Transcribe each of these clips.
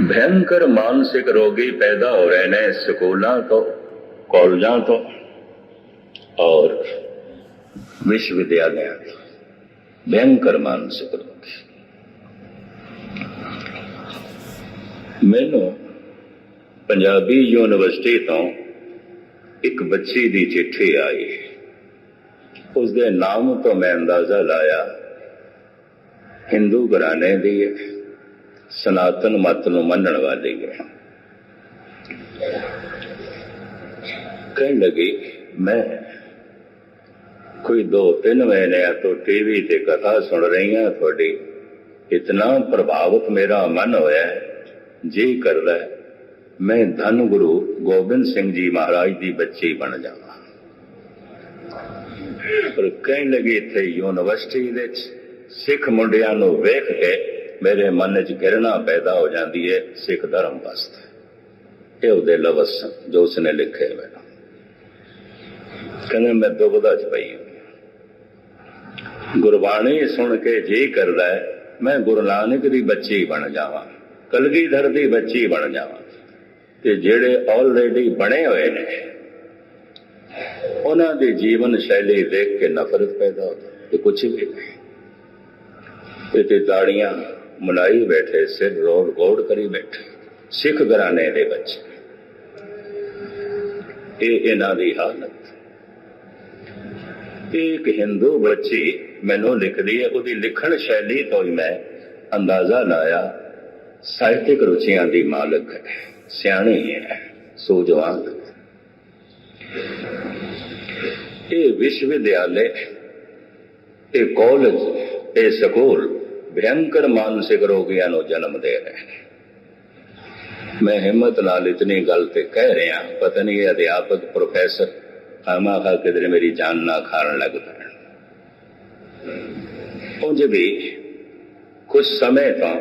भयंकर मानसिक रोगी पैदा हो रहे हैं स्कूलों तो कॉलेजा तो और विश्वविद्यालय तो भयंकर मानसिक रोगी मैनू पंजाबी यूनिवर्सिटी तो एक बच्ची की चिट्ठी आई उसके नाम तो मैं अंदाजा लाया ਹਿੰਦੂ ਘਰਾਣੇ ਦੀ ਹੈ ਸਨਾਤਨ ਮਤ ਨੂੰ ਮੰਨਣ ਵਾਲੀ ਹੈ ਕਹਿਣ ਲੱਗੀ ਮੈਂ ਕੋਈ ਦੋ ਤਿੰਨ ਮਹੀਨਿਆਂ ਤੋਂ ਟੀਵੀ ਤੇ ਕਥਾ ਸੁਣ ਰਹੀ ਹਾਂ ਤੁਹਾਡੀ ਇਤਨਾ ਪ੍ਰਭਾਵਿਤ ਮੇਰਾ ਮਨ ਹੋਇਆ ਹੈ, ਜੀ ਕਰਦਾ ਮੈਂ ਧੰਨ ਗੁਰੂ ਗੋਬਿੰਦ ਸਿੰਘ ਜੀ ਮਹਾਰਾਜ ਦੀ ਬੱਚੀ ਬਣ ਜਾਵਾਂ। ਪਰ ਕਹਿਣ ਲੱਗੀ ਇੱਥੇ ਯੂਨੀਵਰਸਿਟੀ ਵਿੱਚ ਸਿੱਖ ਮੁੰਡਿਆਂ ਨੂੰ ਵੇਖ ਕੇ ਮੇਰੇ ਮਨ 'ਚ ਕਿਰਣਾ ਪੈਦਾ ਹੋ ਜਾਂਦੀ ਹੈ ਸਿੱਖ ਧਰਮ ਵਾਸਤੇ। ਇਹ ਉਹਦੇ ਲਫ਼ਜ਼ ਜੋ ਉਸਨੇ ਲਿਖੇ ਮੈਨੂੰ ਕਹਿੰਦੇ, ਮੈਂ ਦੁਬਦਾ ਚ ਪਈ ਗੁਰਬਾਣੀ ਸੁਣ ਕੇ ਜੀ ਕਰਦਾ ਮੈਂ ਗੁਰੂ ਨਾਨਕ ਦੀ ਬੱਚੀ ਬਣ ਜਾਵਾਂ, ਕਲਗੀਧਰ ਦੀ ਬੱਚੀ ਬਣ ਜਾਵਾਂ। ਤੇ ਜਿਹੜੇ ਆਲਰੇਡੀ ਬਣੇ ਹੋਏ ਨੇ, ਉਹਨਾਂ ਦੀ ਜੀਵਨ ਸ਼ੈਲੀ ਦੇਖ ਕੇ ਨਫ਼ਰਤ ਪੈਦਾ ਹੋਵੇ ਤੇ ਕੁਝ ਵੀ ਨਹੀਂ। ਇਹ ਤੇ ਦਾੜੀਆਂ ਮੁਲਾਈ ਬੈਠੇ ਸਿਰ ਰੋੜ ਗੋੜ ਕਰੀ ਬੈਠੇ। ਸਿੱਖ ਘਰਾਣੇ ਦੇ ਬੱਚੇ। ਇਹ ਇਹਨਾਂ ਦੀ ਹਾਲਤ। ਇਹ ਇੱਕ ਹਿੰਦੂ ਬੱਚੀ ਮੈਨੂੰ ਲਿਖਦੀ ਹੈ, ਉਹਦੀ ਲਿਖਣ ਸ਼ੈਲੀ ਤੋਂ ਹੀ ਮੈਂ ਅੰਦਾਜ਼ਾ ਲਾਇਆ, ਸਾਹਿਤਿਕ ਰੁਚੀਆਂ ਦੀ ਮਾਲਕ ਹੈ। ਸਿਆਣੀ ਹੈ, ਸੂਝਵਾਨ। ਇਹ ਵਿਸ਼ਵਵਿਦਿਆਲੇ ਇਹ ਕਾਲਜ ਇਹ ਸਕੂਲ भयंकर मानसिक ਰੋਗੀਆਂ ਨੂੰ ਜਨਮ ਦੇ ਰਹੇ ਨੇ ਮੈਂ ਹਿੰਮਤ ਨਾਲ ਇਤਨੀ ਗੱਲ ਤੇ ਕਹਿ ਰਿਹਾ ਪਤਾ ਨਹੀਂ ਇਹ ਅਧਿਆਪਕ ਪ੍ਰੋਫੈਸਰ ਖਾਮਾ ਖਾ ਕਿਦਰੇ ਮੇਰੀ ਜਾਨ ਨਾ ਖਾਣ ਲੱਗ ਪੈਣ ਉਂਝ ਵੀ ਕੁਝ ਸਮੇਂ ਤੋਂ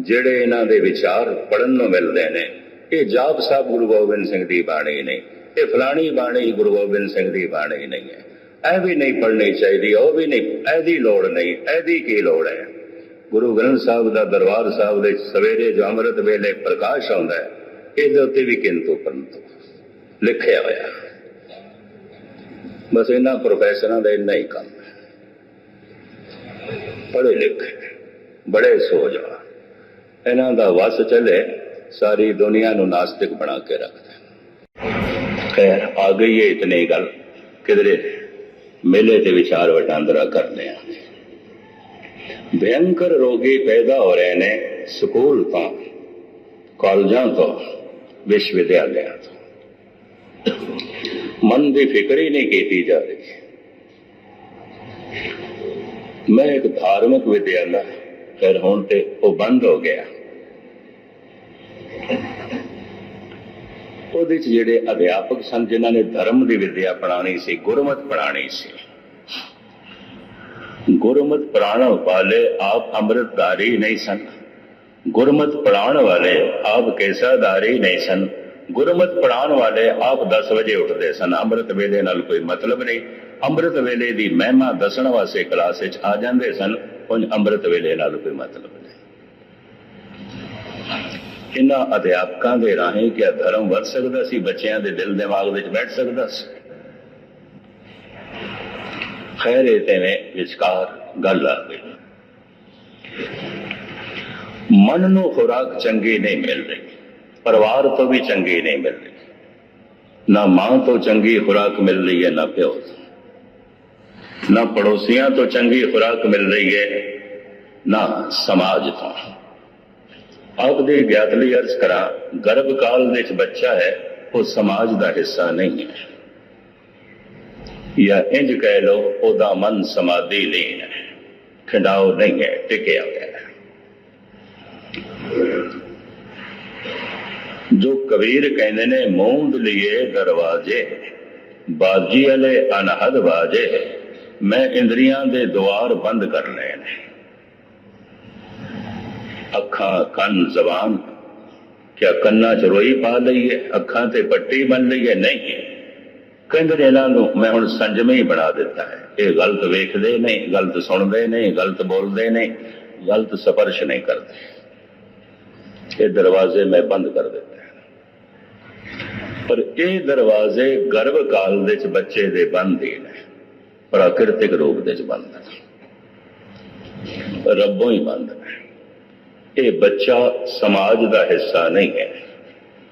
ਜਿਹੜੇ ਇਹਨਾਂ ਦੇ ਵਿਚਾਰ ਪੜਨ ਨੂੰ ਮਿਲਦੇ ਨੇ ਇਹ ਜਾਪ ਸਾਹਿਬ ਗੁਰੂ ਗੋਬਿੰਦ ਸਿੰਘ ਦੀ ਬਾਣੀ ਨਹੀਂ ਇਹ ਫਲਾਣੀ ਬਾਣੀ ਗੁਰੂ ਗੋਬਿੰਦ ਸਿੰਘ ਦੀ ਬਾਣੀ ਨਹੀਂ ਹੈ ਇਹ ਵੀ ਨਹੀਂ ਪੜਨੀ ਚਾਹੀਦੀ ਉਹ ਵੀ ਨਹੀਂ ਇਹਦੀ ਲੋੜ ਨਹੀਂ ਇਹਦੀ ਕੀ ਲੋੜ ਹੈ ਗੁਰੂ ਗ੍ਰੰਥ ਸਾਹਿਬ ਦਾ ਦਰਬਾਰ ਸਾਹਿਬ ਦੇ ਸਵੇਰੇ ਜੋ ਅੰਮ੍ਰਿਤ ਵੇਲੇ ਪ੍ਰਕਾਸ਼ ਆਉਂਦਾ ਹੈ, ਇਹਦੇ ਉੱਤੇ ਵੀ ਕਿੰਤੂ ਪਰੰਤੂ ਲਿਖਿਆ ਹੋਇਆ ਬਸ ਇਹਨਾਂ ਪ੍ਰੋਫੈਸਰਾਂ ਦਾ ਇੰਨਾ ਹੀ ਕੰਮ ਹੈ। ਪੜ੍ਹੇ ਲਿਖੇ, ਬੜੇ ਸੋਝਾ ਇਹਨਾਂ ਦਾ ਵਸ ਚੱਲੇ, ਸਾਰੀ ਦੁਨੀਆ ਨੂੰ ਨਾਸਤਿਕ ਬਣਾ ਕੇ ਰੱਖਦਾ ਖੈਰ, ਆ ਗਈ ਹੈ ਇਤਨੀ ਗੱਲ। ਕਿਧਰੇ ਮੇਲੇ ਤੇ ਵਿਚਾਰ ਵਟਾਂਦਰਾ ਕਰਦੇ ਆ। ਭਿਆੰਕਰ ਰੋਗੇ ਪੈਦਾ ਹੋ ਰਹੇ ਨੇ ਸਕੂਲ ਤੋਂ, ਕਾਲਜਾਂ ਤੋਂ ਵਿਸ਼ਵ ਵਿਦਿਆਲਿਆਂ ਤੋਂ। ਮਨ ਦੀ ਫਿਕਰ ਹੀ ਨਹੀਂ ਕੀਤੀ ਜਾ ਮੈਂ ਇੱਕ ਧਾਰਮਿਕ ਵਿਦਿਆਲਾ ਫਿਰ ਹੁਣ ਤੇ ਉਹ ਬੰਦ ਹੋ ਗਿਆ। ਉਹਦੇ ਚ ਜਿਹੜੇ ਅਧਿਆਪਕ ਸਨ, ਜਿਨ੍ਹਾਂ ਨੇ ਧਰਮ ਦੀ ਵਿਦਿਆ ਪੜਾਣੀ ਸੀ, ਗੁਰਮਤ ਪੜਾਣੀ ਸੀ ਗੁਰਮਤ ਪੜਾਉਣ ਵਾਲੇ ਆਪ ਅੰਮ੍ਰਿਤਧਾਰੀ ਨਹੀਂ ਸਨ। ਗੁਰਮਤ ਪੜਾਉਣ ਵਾਲੇ ਆਪ ਕੇਸਾਧਾਰੀ ਨਹੀਂ ਸਨ। ਗੁਰਮਤ ਪੜਾਉਣ ਵਾਲੇ ਆਪ 10 ਵਜੇ ਉੱਠਦੇ ਸਨ। ਅੰਮ੍ਰਿਤ ਵੇਲੇ ਨਾਲ ਕੋਈ ਮਤਲਬ ਨਹੀਂ। ਅੰਮ੍ਰਿਤ ਵੇਲੇ ਦੀ ਮਹਿਮਾ ਦੱਸਣ ਵਾਸਤੇ ਕਲਾਸ ਵਿੱਚ ਆ ਜਾਂਦੇ ਸਨ। ਉਂਝ ਅੰਮ੍ਰਿਤ ਵੇਲੇ ਨਾਲ ਕੋਈ ਮਤਲਬ ਨਹੀਂ। ਇਹਨਾਂ ਅਧਿਆਪਕਾਂ ਦੇ ਰਾਹੀਂ ਕਿ ਧਰਮ ਵੱਧ ਸਕਦਾ ਸੀ? ਬੱਚਿਆਂ ਦੇ ਦਿਲ ਦਿਮਾਗ ਵਿੱਚ ਬੈਠ ਸਕਦਾ ਸੀ? ਖੈਰ ਇਹ ਤੇ ਵਿਚਕਾਰ ਗੱਲ ਮਨ ਨੂੰ ਖੁਰਾਕ ਚੰਗੀ ਨਹੀਂ ਮਿਲ ਰਹੀ, ਪਰਿਵਾਰ ਤੋਂ ਵੀ ਚੰਗੀ ਨਹੀਂ ਮਿਲ ਰਹੀ। ਨਾ ਮਾਂ ਤੋਂ ਚੰਗੀ ਖੁਰਾਕ ਮਿਲ ਰਹੀ ਹੈ, ਨਾ ਪਿਓ ਤੋਂ। ਨਾ ਪੜੋਸੀਆਂ ਤੋਂ ਚੰਗੀ ਖੁਰਾਕ ਮਿਲ ਰਹੀ ਹੈ, ਨਾ ਸਮਾਜ ਤੋਂ। ਆਪ ਦੇ ਗਿਆਤ ਲਈ ਅਰਜ਼ ਕਰਾਂ ਗਰਭ ਕਾਲ ਵਿੱਚ ਬੱਚਾ ਹੈ, ਉਹ ਸਮਾਜ ਦਾ ਹਿੱਸਾ ਨਹੀਂ ਹੈ। ਜਾਂ ਇੰਜ ਕਹਿ ਲਓ ਉਹਦਾ ਮਨ ਸਮਾਧੀ ਨਹੀਂ ਹੈ ਖੰਡਾਓ ਨਹੀਂ ਹੈ ਟਿਕਿਆ ਹੋਇਆ ਜੋ ਕਬੀਰ ਕਹਿੰਦੇ ਨੇ ਮੂੰਦ ਲਿਏ ਦਰਵਾਜ਼ੇ ਬਾਜੀ ਵਾਲੇ ਅਨਹਦ ਬਾਜੇ ਮੈਂ ਇੰਦਰੀਆਂ ਦੇ ਦੁਆਰ ਬੰਦ ਕਰ ਲਏ ਨੇ ਅੱਖਾਂ ਕੰਨ ਜ਼ਬਾਨ ਕਿਆ ਕੰਨਾਂ 'ਚ ਰੋਈ ਪਾ ਲਈ ਹੈ ਅੱਖਾਂ ਤੇ ਪੱਟੀ ਬਣ ਲਈ ਹੈ ਨਹੀਂ ਕਹਿੰਦੇ ਨੇ ਇਹਨਾਂ ਨੂੰ, ਮੈਂ ਹੁਣ ਸੰਜਮੇ ਹੀ ਬਣਾ ਦਿੱਤਾ ਹੈ। ਇਹ ਗਲਤ ਵੇਖਦੇ ਨੇ, ਗਲਤ ਸੁਣਦੇ ਨੇ, ਗਲਤ ਬੋਲਦੇ ਨੇ, ਗਲਤ ਸਪਰਸ਼ ਨਹੀਂ ਕਰਦੇ। ਇਹ ਦਰਵਾਜ਼ੇ ਮੈਂ ਬੰਦ ਕਰ ਦਿੱਤੇ ਪਰ ਇਹ ਦਰਵਾਜ਼ੇ ਗਰਭ ਕਾਲ ਦੇ ਵਿੱਚ ਬੱਚੇ ਦੇ ਬੰਦ ਹੀ ਨੇ, ਪ੍ਰਾਕਿਰਤਿਕ ਰੂਪ ਦੇ ਵਿੱਚ ਬੰਦ ਰੱਬੋਂ ਹੀ ਬੰਦ ਨੇ। ਇਹ ਬੱਚਾ ਸਮਾਜ ਦਾ ਹਿੱਸਾ ਨਹੀਂ ਹੈ।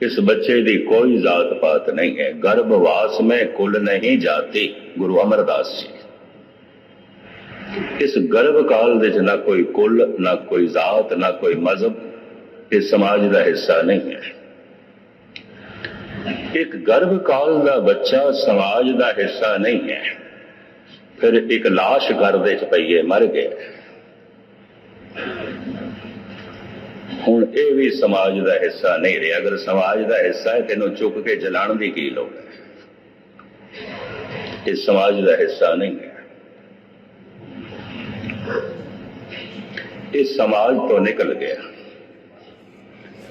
ਇਸ ਬੱਚੇ ਦੀ ਕੋਈ ਜ਼ਾਤ ਪਾਤ ਨਹੀਂ ਹੈ ਗਰਭਵਾਸ में ਕੁਲ ਨਹੀਂ ਜਾਤੀ ਗੁਰੂ ਅਮਰਦਾਸ ਜੀ ਇਸ ਗਰਭ ਕਾਲ ਦੇ ਵਿੱਚ ਨਾ ਕੋਈ ਕੁਲ ਨਾ ਕੋਈ ਜ਼ਾਤ ਨਾ ਕੋਈ ਮਜ਼ਹਬ ਇਹ ਸਮਾਜ ਦਾ ਹਿੱਸਾ ਨਹੀਂ ਹੈ ਇੱਕ ਗਰਭ ਕਾਲ ਦਾ ਬੱਚਾ ਸਮਾਜ ਦਾ ਹਿੱਸਾ ਨਹੀਂ ਹੈ ਫਿਰ ਇੱਕ লাশ ਘਰ ਦੇ ਚ ਪਈਏ ਮਰ ਗਿਆ ਹੁਣ ਇਹ ਵੀ ਸਮਾਜ ਦਾ ਹਿੱਸਾ ਨਹੀਂ ਰਿਹਾ। ਅਗਰ ਸਮਾਜ ਦਾ ਹਿੱਸਾ ਹੈ, ਤੈਨੂੰ ਚੁੱਕ ਕੇ ਜਲਾਉਣ ਦੀ ਕੀ ਲੋੜ ਹੈ? ਇਹ ਸਮਾਜ ਦਾ ਹਿੱਸਾ ਨਹੀਂ ਹੈ। ਇਹ ਸਮਾਜ ਤੋਂ ਨਿਕਲ ਗਿਆ।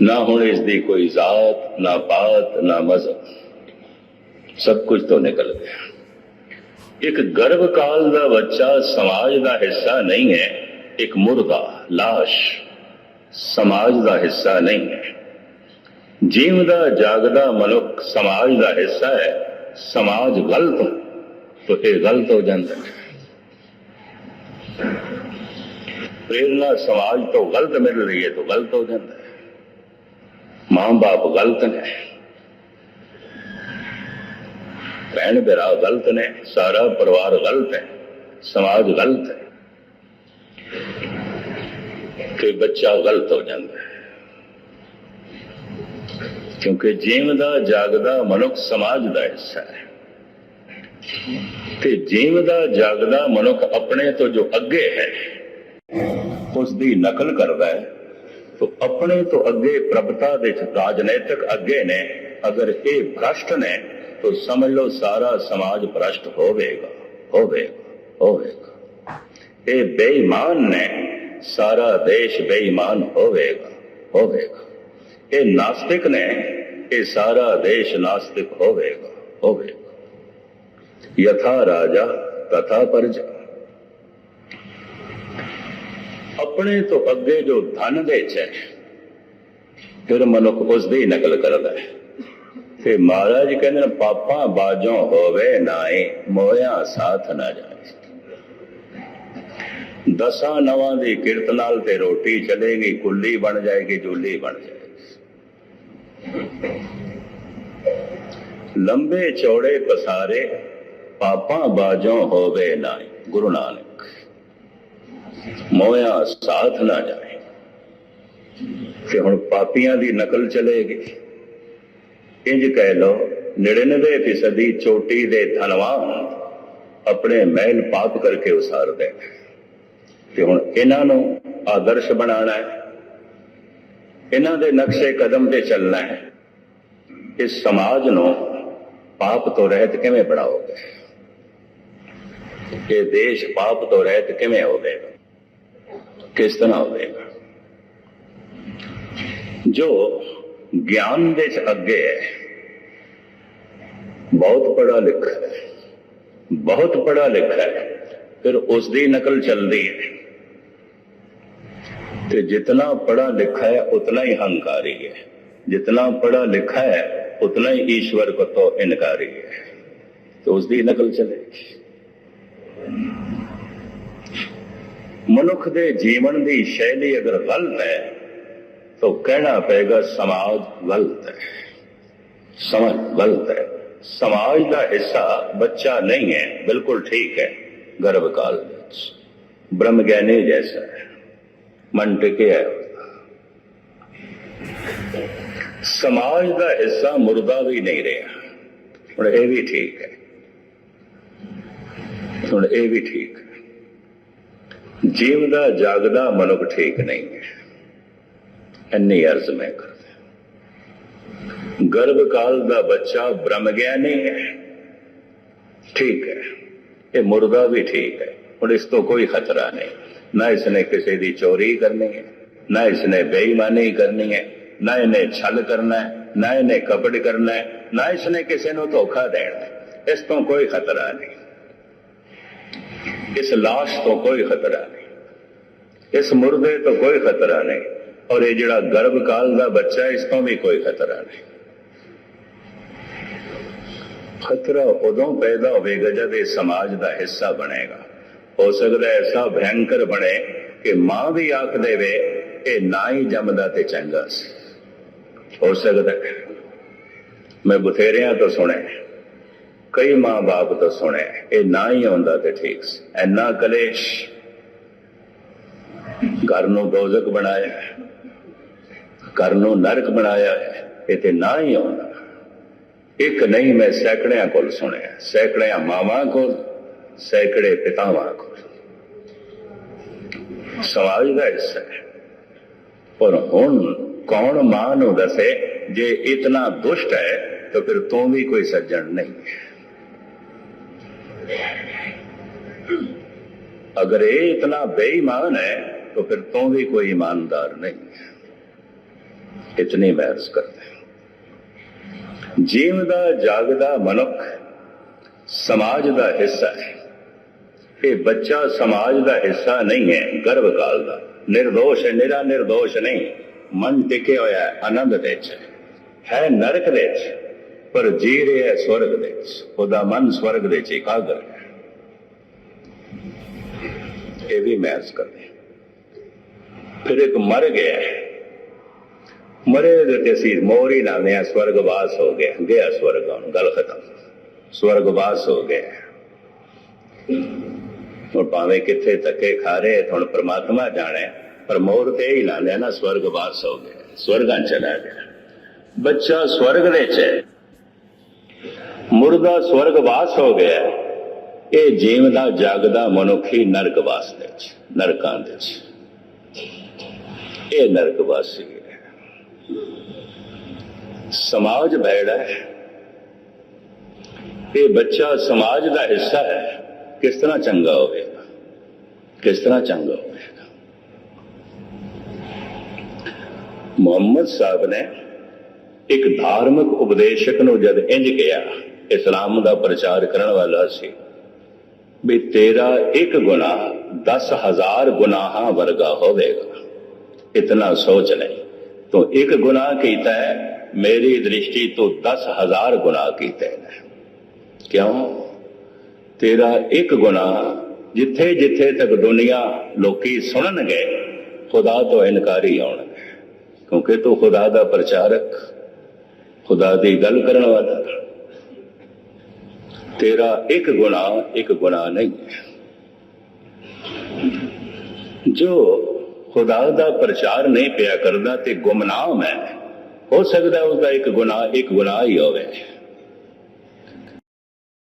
ਨਾ ਹੁਣ ਇਸ ਦੀ ਕੋਈ ਜ਼ਾਤ, ਨਾ ਪਾਤ ਨਾ ਮਜ਼ਹਬ। ਸਭ ਕੁਝ ਤੋਂ ਨਿਕਲ ਗਿਆ। ਇੱਕ ਗਰਭ ਕਾਲ ਦਾ ਬੱਚਾ ਸਮਾਜ ਦਾ ਹਿੱਸਾ ਨਹੀਂ ਹੈ, ਇੱਕ ਮੁਰਦਾ লাশ ਸਮਾਜ ਦਾ ਹਿੱਸਾ ਨਹੀਂ ਹੈ ਜੀਵਦਾ ਜਾਗਦਾ ਮਨੁੱਖ ਸਮਾਜ ਦਾ ਹਿੱਸਾ ਹੈ ਸਮਾਜ ਗਲਤ ਤਾਂ ਇਹ ਗਲਤ ਹੋ ਜਾਂਦਾ ਹੈ प्रेरणा समाज तो गलत मिल रही है तो गलत हो जाता है मां बाप गलत ने भैन भरा गलत ने सारा परिवार गलत है समाज गलत है ਕਿ ਬੱਚਾ ਗਲਤ ਹੋ ਜਾਂਦਾ ਹੈ। ਕਿਉਂਕਿ ਜੀਵਦਾ ਜਾਗਦਾ ਮਨੁੱਖ ਸਮਾਜ ਦਾ ਹਿੱਸਾ ਹੈ। ਤੇ ਜੀਵਦਾ ਜਾਗਦਾ ਮਨੁੱਖ ਆਪਣੇ ਤੋਂ ਜੋ ਅੱਗੇ ਹੈ, ਉਸ ਦੀ ਨਕਲ ਕਰਦਾ ਹੈ। ਤੋ ਆਪਣੇ ਤੋਂ ਅੱਗੇ ਪ੍ਰਭਤਾ ਦੇ ਰਾਜਨੀਤਿਕ ਅੱਗੇ ਨੇ। ਅਗਰ ਇਹ ਭ੍ਰਸ਼ਟ ਨੇ, ਤੋ ਸਮਝ ਲਓ ਸਾਰਾ ਸਮਾਜ ਭ੍ਰਸ਼ਟ ਹੋਵੇਗਾ ਹੋਵੇਗਾ ਹੋਵੇਗਾ। ਇਹ ਬੇਈਮਾਨ ਨੇ। ਸਾਰਾ ਦੇਸ਼ ਬੇਈਮਾਨ ਹੋਵੇਗਾ ਹੋਵੇਗਾ। ਇਹ ਨਾਸਤਿਕ ਨੇ, ਇਹ ਸਾਰਾ ਦੇਸ਼ ਨਾਸਤਿਕ ਹੋਵੇਗਾ ਹੋਵੇਗਾ। ਯਥਾ ਰਾਜਾ, ਤਥਾ ਪਰਜਾ। ਆਪਣੇ ਤੋਂ ਅੱਗੇ ਜੋ ਧਨ ਦੇ ਚ ਫਿਰ ਮਨੁੱਖ ਉਸ ਦੀ ਨਕਲ ਕਰਦਾ ਹੈ। ਤੇ ਮਹਾਰਾਜ ਕਹਿੰਦੇ ਨੇ, ਪਾਪਾਂ ਬਾਜੋਂ ਹੋਵੇ ਨਾਏ ਮੋਇਆ ਸਾਥ ਨਾ ਜਾਏ। ਦਸਾਂ ਨਵਾਂ ਦੀ ਕਿਰਤ ਨਾਲ ਤੇ ਰੋਟੀ ਚਲੇਗੀ, ਕੁੱਲੀ ਬਣ ਜਾਏਗੀ, ਜੁੱਲੀ ਬਣ ਜਾਏਗੀ। ਲੰਬੇ ਚੌੜੇ ਪਸਾਰੇ ਪਾਪਾਂ ਬਾਜੋਂ ਹੋਵੇ ਨਾ ਗੁਰੂ ਨਾਨਕ। ਮੋਇਆ ਸਾਥ ਨਾ ਜਾਏ ਕਿ ਹੁਣ ਪਾਪੀਆਂ ਦੀ ਨਕਲ ਚਲੇਗੀ। ਇੰਜ ਕਹਿ ਲਓ 99 ਫੀਸਦੀ ਚੋਟੀ ਦੇ ਧਨਵਾਨ ਆਪਣੇ ਮਹਿਲ ਪਾਪ ਕਰਕੇ ਉਸਾਰਦੇ ਤੇ ਹੁਣ ਇਹਨਾਂ ਨੂੰ ਆਦਰਸ਼ ਬਣਾਉਣਾ ਹੈ। ਇਹਨਾਂ ਦੇ ਨਕਸ਼ੇ ਕਦਮ ਤੇ ਚੱਲਣਾ ਹੈ। ਇਸ ਸਮਾਜ ਨੂੰ ਪਾਪ ਤੋਂ ਰਹਿਤ ਕਿਵੇਂ ਬਣਾਓਗੇ? ਇਹ ਦੇਸ਼ ਪਾਪ ਤੋਂ ਰਹਿਤ ਕਿਵੇਂ ਹੋਵੇਗਾ? ਕਿਸ ਤਰ੍ਹਾਂ ਹੋਵੇਗਾ? ਜੋ ਗਿਆਨ ਦੇ ਚ ਅੱਗੇ ਹੈ, ਬਹੁਤ ਪੜਾ ਲਿਖਾ ਹੈ। ਬਹੁਤ ਪੜਾ ਲਿਖਾ ਹੈ। ਫਿਰ ਉਸ ਦੀ ਨਕਲ ਚੱਲਦੀ ਹੈ। ਤੇ ਜਿਤਨਾ ਪੜਾ ਲਿਖਾ है उतना ही हंकारी है जितना पढ़ा लिखा है उतना ही ईश्वर को तो इनकारी है तो उसकी नकल चलेगी ਮਨੁੱਖ ਦੇ ਜੀਵਨ ਦੀ ਸ਼ੈਲੀ ਅਗਰ ਗਲਤ ਹੈ ਤਾਂ ਕਹਿਣਾ ਪਏਗਾ ਸਮਾਜ ਗਲਤ ਹੈ ਸਮਝ ਗਲਤ ਹੈ ਸਮਾਜ ਦਾ ਹਿੱਸਾ ਬੱਚਾ ਨਹੀਂ ਹੈ ਬਿਲਕੁਲ ਠੀਕ ਹੈ ਗਰਭ ਕਾਲ ਵਿੱਚ ਬ੍ਰਹਮ ਗਿਆਨੀ ਜੈਸਾ ਹੈ ਮਨ ਟਿਕਿਆ ਸਮਾਜ ਦਾ ਹਿੱਸਾ ਮੁਰਦਾ ਵੀ ਨਹੀਂ ਰਿਹਾ। ਹੁਣ ਇਹ ਵੀ ਠੀਕ ਹੈ। ਹੁਣ ਇਹ ਵੀ ਠੀਕ ਹੈ। ਜੀਵਦਾ ਜਾਗਦਾ ਮਨੁੱਖ ਠੀਕ ਨਹੀਂ ਹੈ। ਇੰਨੀ ਅਰਜ਼ ਮੈਂ ਕਰਦਾ ਗਰਭ ਕਾਲ ਦਾ ਬੱਚਾ ਬ੍ਰਹਮ ਗਿਆਨੀ ਹੈ। ਠੀਕ ਹੈ। ਇਹ ਮੁਰਦਾ ਵੀ ਠੀਕ ਹੈ। ਹੁਣ ਇਸ ਤੋਂ ਕੋਈ ਖਤਰਾ ਨਹੀਂ। ਨਾ ਇਸਨੇ ਕਿਸੇ ਦੀ ਚੋਰੀ ਕਰਨੀ ਹੈ, ਨਾ ਇਸਨੇ ਬੇਈਮਾਨੀ ਕਰਨੀ ਹੈ, ਨਾ ਇਹਨੇ ਛਲ ਕਰਨਾ ਹੈ, ਨਾ ਇਹਨੇ ਕਪੜ ਕਰਨਾ ਹੈ, ਨਾ ਇਸਨੇ ਕਿਸੇ ਨੂੰ ਧੋਖਾ ਦੇਣਾ ਇਸ ਤੋਂ ਕੋਈ ਖਤਰਾ ਨਹੀਂ। ਇਸ লাশ ਤੋਂ ਕੋਈ ਖਤਰਾ ਨਹੀਂ। ਇਸ ਮੁਰਦੇ ਤੋਂ ਕੋਈ ਖਤਰਾ ਨਹੀਂ। ਔਰ ਇਹ ਜਿਹੜਾ ਗਰਭ ਕਾਲ ਦਾ ਬੱਚਾ ਇਸ ਤੋਂ ਵੀ ਕੋਈ ਖਤਰਾ ਨਹੀਂ। ਖਤਰਾ ਉਦੋਂ ਪੈਦਾ ਹੋਵੇਗਾ ਜਦ ਇਹ ਸਮਾਜ ਦਾ ਹਿੱਸਾ ਬਣੇਗਾ। ਹੋ ਸਕਦਾ ਐਸਾ ਭਯੰਕਰ ਬਣੇ ਕਿ ਮਾਂ ਵੀ ਆਖ ਦੇਵੇ, ਇਹ ਨਾ ਹੀ ਜੰਮਦਾ ਤੇ ਚੰਗਾ ਸੀ। ਹੋ ਸਕਦਾ ਮੈਂ ਬਥੇਰਿਆਂ ਤੋਂ ਸੁਣਿਆ ਕਈ ਮਾਂ-ਬਾਪ ਤੋਂ ਸੁਣਿਆ ਇਹ ਨਾ ਹੀ ਆਉਂਦਾ ਤੇ ਠੀਕ ਸੀ। ਐਨਾ ਕਲੇਸ਼ ਘਰ ਨੂੰ ਦੋਜ਼ਖ ਬਣਾਇਆ ਘਰ ਨੂੰ ਨਰਕ ਬਣਾਇਆ ਇਹ ਤੇ ਨਾ ਹੀ ਆਉਂਦਾ। ਇੱਕ ਨਹੀਂ ਮੈਂ ਸੈਕੜਿਆਂ ਕੋਲ ਸੁਣਿਆ। ਸੈਕੜਿਆਂ ਮਾਵਾਂ ਕੋਲ ਸੈਕੜੇ ਪਿਤਾਵਾਂ ਕੋਲ ਸਮਾਜ ਦਾ ਹਿੱਸਾ ਹੈ ਪਰ ਹੁਣ ਕੌਣ ਮਾਂ ਨੂੰ ਦੱਸੇ ਜੇ ਇਤਨਾ ਦੁਸ਼ਟ ਹੈ ਤਾਂ ਫਿਰ ਤੂੰ ਵੀ ਕੋਈ ਸੱਜਣ ਨਹੀਂ ਹੈ अगर ये इतना बेईमान है तो फिर तू भी कोई ईमानदार नहीं है इतनी महर्ज करते हैं ਜੀਵਦਾ ਜਾਗਦਾ ਮਨੁੱਖ ਸਮਾਜ ਦਾ ਹਿੱਸਾ ਹੈ ਇਹ ਬੱਚਾ ਸਮਾਜ ਦਾ ਹਿੱਸਾ ਨਹੀਂ ਹੈ ਗਰਭ ਕਾਲ ਦਾ। નિર્ਦੋਸ਼ ਹੈ, ਨਿਰਾ નિર્ਦੋਸ਼ ਨਹੀਂ। ਮਨ ਟਿਕੇ ਹੋਇਆ ਹੈ, ਆਨੰਦ ਵਿੱਚ ਹੈ। ਨਰਕ ਵਿੱਚ, ਪਰ ਜੀ ਰਿਹਾ ਹੈ ਸਵਰਗ ਵਿੱਚ। ਉਹਦਾ ਮਨ ਸਵਰਗ ਵਿੱਚ ਇਕਾਗਰ ਹੈ। ਇਹ ਵੀ ਮੈਂ ਅਰਜ਼ ਕਰਦੇ ਫਿਰ ਇੱਕ ਮਰ ਗਿਆ ਮਰੇ ਦੇ ਤੇ ਸੀ ਮੋਰੀ ਲਾਉਂਦੇ ਆ ਸਵਰਗਵਾਸ ਹੋ ਗਿਆ। ਗਿਆ ਸਵਰਗ ਹੁਣ, ਗੱਲ ਖਤਮ। ਸਵਰਗਵਾਸ ਹੋ ਗਿਆ ਹੁਣ ਭਾਵੇਂ ਕਿੱਥੇ ਧੱਕੇ ਖਾ ਰਹੇ ਹੁਣ ਪ੍ਰਮਾਤਮਾ ਜਾਣੇ, ਪਰ ਮੋਰ ਤੇ ਹੀ ਲਾਉਂਦੇ ਆ ਨਾ ਸਵਰਗਵਾਸ ਹੋ ਗਿਆ, ਸਵਰਗਾਂ ਚਲਾ ਗਿਆ। ਬੱਚਾ ਸਵਰਗ ਦੇ ਚ ਹੈ। ਮੁਰਦਾ ਸਵਰਗਵਾਸ ਹੋ ਗਿਆ ਇਹ ਜੀਵਦਾ, ਜਾਗਦਾ ਮਨੁੱਖੀ ਨਰਕਵਾਸ ਦੇ ਚ, ਨਰਕਾਂ ਦੇ ਚ। ਇਹ ਨਰਕਵਾਸੀ ਹੈ। ਸਮਾਜ ਭੈੜਾ ਹੈ। ਇਹ ਬੱਚਾ ਸਮਾਜ ਦਾ ਹਿੱਸਾ ਹੈ। ਕਿਸ ਤਰ੍ਹਾਂ ਚੰਗਾ ਹੋਵੇਗਾ? ਕਿਸ ਤਰ੍ਹਾਂ ਚੰਗਾ ਹੋਵੇਗਾ? ਮੁਹੰਮਦ ਸਾਹਿਬ ਨੇ ਇੱਕ ਧਾਰਮਿਕ ਉਪਦੇਸ਼ਕ ਨੂੰ ਜਦ ਇੰਜ ਕਿਹਾ, ਇਸਲਾਮ ਦਾ ਪ੍ਰਚਾਰ ਕਰਨ ਵਾਲਾ ਸੀ, ਵੀ ਤੇਰਾ ਇੱਕ ਗੁਨਾਹ 10000 ਗੁਨਾਹਾਂ ਵਰਗਾ ਹੋਵੇਗਾ। ਇਤਨਾ ਸੋਚ ਨਹੀਂ ਤੂੰ ਇੱਕ ਗੁਨਾਹ ਕੀਤਾ ਹੈ, ਮੇਰੀ ਦ੍ਰਿਸ਼ਟੀ ਤੋਂ 10000 ਗੁਨਾਹ ਕੀਤੇ ਨੇ। ਕਿਉਂ? ਤੇਰਾ ਇੱਕ ਗੁਨਾਹ ਜਿੱਥੇ ਜਿੱਥੇ ਤੱਕ ਦੁਨੀਆ ਲੋਕੀ ਸੁਣਨਗੇ, ਖੁਦਾ ਤੋਂ ਇਨਕਾਰੀ ਆਉਣਗੇ ਕਿਉਂਕਿ ਤੂੰ ਖੁਦਾ ਦਾ ਪ੍ਰਚਾਰਕ, ਖੁਦਾ ਦੀ ਗੱਲ ਕਰਨ ਵਾਲਾ। ਤੇਰਾ ਇੱਕ ਗੁਨਾਹ ਇੱਕ ਗੁਨਾਹ ਨਹੀਂ। ਹੈ ਜੋ ਖੁਦਾ ਦਾ ਪ੍ਰਚਾਰ ਨਹੀਂ ਪਿਆ ਕਰਦਾ ਤੇ ਗੁਮਨਾਮ ਹੈ, ਹੋ ਸਕਦਾ ਉਸ ਦਾ ਇੱਕ ਗੁਨਾਹ ਇੱਕ ਗੁਨਾਹ ਹੀ ਹੋਵੇ।